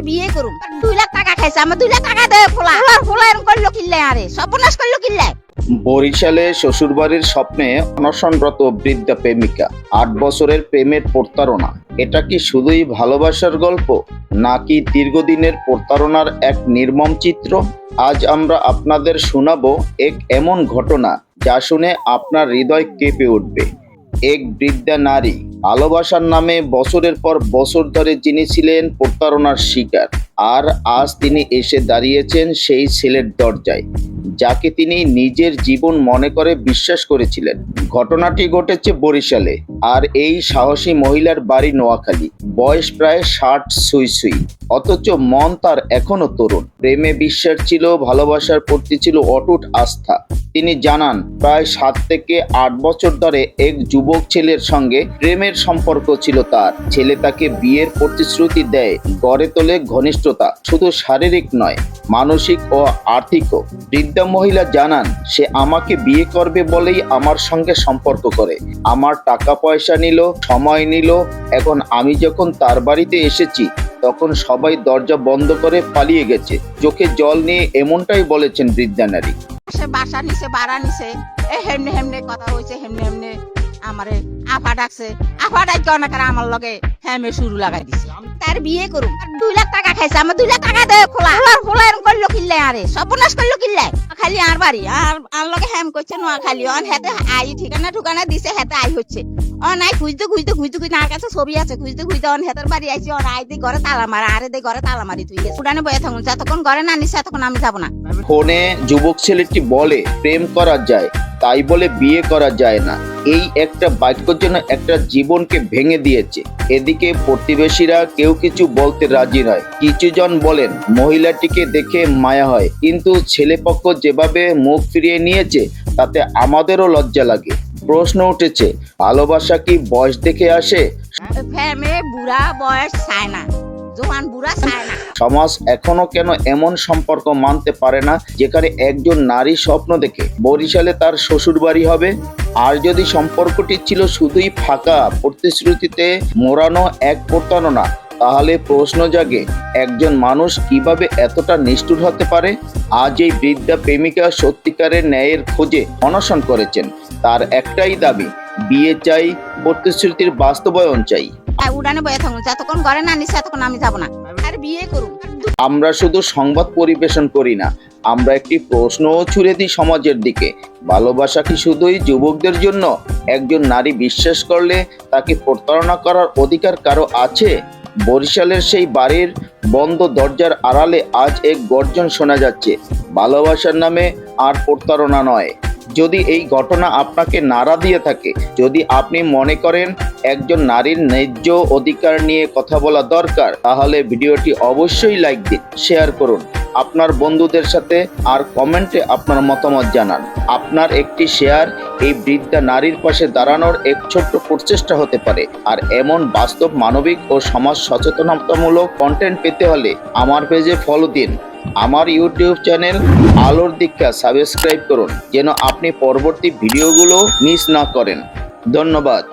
তার বিয়ে করুম। দুই লাখ টাকা খাইছে আমার দুই লাখ টাকা দেয় ফোলা। ফোলার ফোলা এরকম করল কিল্লে আরে, সর্বনাশ করল কিল্লে বরিশালে শ্বশুরবাড়ির স্বপ্নে অনশনরত বৃদ্ধা প্রেমিকা, আট বছরের প্রেমের প্রতারণা। এটা কি শুধুই ভালোবাসার গল্প, নাকি দীর্ঘদিনের প্রতারণার এক নির্মম চিত্র? আজ আমরা আপনাদের শোনাবো এক এমন ঘটনা, যা শুনে আপনার হৃদয় কেঁপে উঠবে। এক বৃদ্ধা নারী ভালোবাসার নামে বছরের পর বছর ধরে যিনি ছিলেন প্রতারণার শিকার। আর আজ তিনি এসে দাঁড়িয়েছেন সেই ছেলের দরজায়, যাকে তিনি নিজের জীবন মনে করে বিশ্বাস করেছিলেন। ঘটনাটি ঘটেছে বরিশালে। আর এই সাহসী মহিলার বাড়ি নোয়াখালী। বয়স প্রায় ষাট সুই সুই। অথচ মন তার এখনও তরুণ। প্রেমে বিশ্বাস ছিল, ভালোবাসার প্রতি ছিল অটুট আস্থা। তিনি জানান, প্রায় সাত থেকে আট বছর ধরে এক যুবক ছেলের সঙ্গে প্রেমের সম্পর্ক ছিল তার। ছেলে তাকে বিয়ের প্রতিশ্রুতি দেয়, গড়ে তোলে ঘনিষ্ঠতা। শুধু শারীরিক নয়, মানসিক ও আর্থিকও। বৃদ্ধা মহিলা জানান, সে আমাকে বিয়ে করবে বলেই আমার সঙ্গে সম্পর্ক করে। আমার টাকা পয়সা নিল সময় নিল। এখন আমি যখন তার বাড়িতে এসেছি তখন সবাই দরজা বন্ধ করে পালিয়ে গেছে। চোখে জল নিয়ে এমনটাই বলেছেন বৃদ্ধা নারী। সে বাসা নিছে বাড়া নিছে এ হেমনে হেমনে কথা হইছে হেমনে হেমনে আমারে আফা ডাকছে। আফা ডাকে অনেক আমার লগে হেমে শুরু লাগাই দিছে। তার বিয়ে আর দুই লাখ টাকা খাইছে আমার দুই লাখ টাকা দেয় খোলা আরে, সর্বনাশ করল খালি আর বাড়ি, আর আর হ্যাম করছে অন হেতে আই ঠিকানা ঠিকানা দিছে, হেতে আই হচ্ছে। ও নাই খুঁজতে খুঁজতে খুঁজতে খুঁজতে আর কাছে ছবি আছে, খুঁজতে খুঁজতে অন হেতের বাড়ি আইছি, অন আই দি ঘরে তালা মারা, আরে দি ঘরে তালা মারি তুই। উড়ানে বয়ে থাকুন, যতক্ষণ ঘরে না নিছে, ততক্ষণ আমি যাব না। ফোনে যুবক ছেলেটি বলে, প্রেম করা যায়। তাই বলে বিয়ে করা যায় না। এই একটা বাক্যর জন্য একটা জীবনকে ভেঙে দিয়েছে। এদিকে প্রতিবেশীরা কেউ কিছু বলতে রাজি নয়। কিছু জন বলেন, মহিলাটিকে দেখে মায়া হয়। কিন্তু ছেলেপক্ষ যেভাবে মুখ ফিরিয়ে নিয়েছে, তাতে আমাদেরও লজ্জা লাগে। প্রশ্ন উঠেছে, ভালোবাসা কি বয়স দেখে আসে? বুড়া বয়স চায় না। জোয়ান বুড়া চায় না। সমাজ এখনও কেন এমন সম্পর্ক মানতে পারে না, যেখানে একজন নারী স্বপ্ন দেখে বরিশালে তার শ্বশুর বাড়ি হবে? আর যদি সম্পর্কটি ছিল শুধুই ফাঁকা, প্রতিশ্রুতিতে মোড়ানো এক প্রতারণা, তাহলে প্রশ্ন জাগে, একজন মানুষ কীভাবে এতটা নিষ্ঠুর হতে পারে? আজ এই বৃদ্ধা প্রেমিকা সত্যিকারের ন্যায়ের খোঁজে অনশন করেছেন। তার একটাই দাবি, বিয়ে চাই, প্রতিশ্রুতির বাস্তবায়ন চাই। উড়ানে বয়ে থাকুন যতক্ষণ ঘরে না নিছে, ততক্ষণ আমি যাব না। আর বিয়ে করুন। আমরা শুধু সংবাদ পরিবেশন করি না, আমরা একটি প্রশ্নও ছুড়ে দিই সমাজের দিকে। ভালোবাসা কি শুধুই যুবকদের জন্য? একজন নারী বিশ্বাস করলে তাকে প্রতারণা করার অধিকার কারও আছে? বরিশালের সেই বাড়ির বন্ধ দরজার আড়ালে আজ এক গর্জন শোনা যাচ্ছে, ভালোবাসার নামে আর প্রতারণা নয়। যদি এই ঘটনা আপনাকে নাড়া দিয়ে থাকে, যদি আপনি মনে করেন একজন নারীর ন্যায্য অধিকার নিয়ে কথা বলা দরকার, তাহলে ভিডিওটি অবশ্যই লাইক দিন, শেয়ার করুন। আপনার বন্ধুদের সাথে আর কমেন্টে আপনার মতামত জানান। আপনার একটি শেয়ার এই বৃদ্ধা নারীর পাশে দাঁড়ানোর এক ছোট্ট প্রচেষ্টা হতে পারে। আর এমন বাস্তব মানবিক ও সমাজ সচেতনতামূলক কন্টেন্ট পেতে হলে আমার পেজে ফলো দিন। আমার ইউটিউব চ্যানেল আলোর দীক্ষা সাবস্ক্রাইব করুন, যেন আপনি পরবর্তী ভিডিওগুলো মিস না করেন। ধন্যবাদ।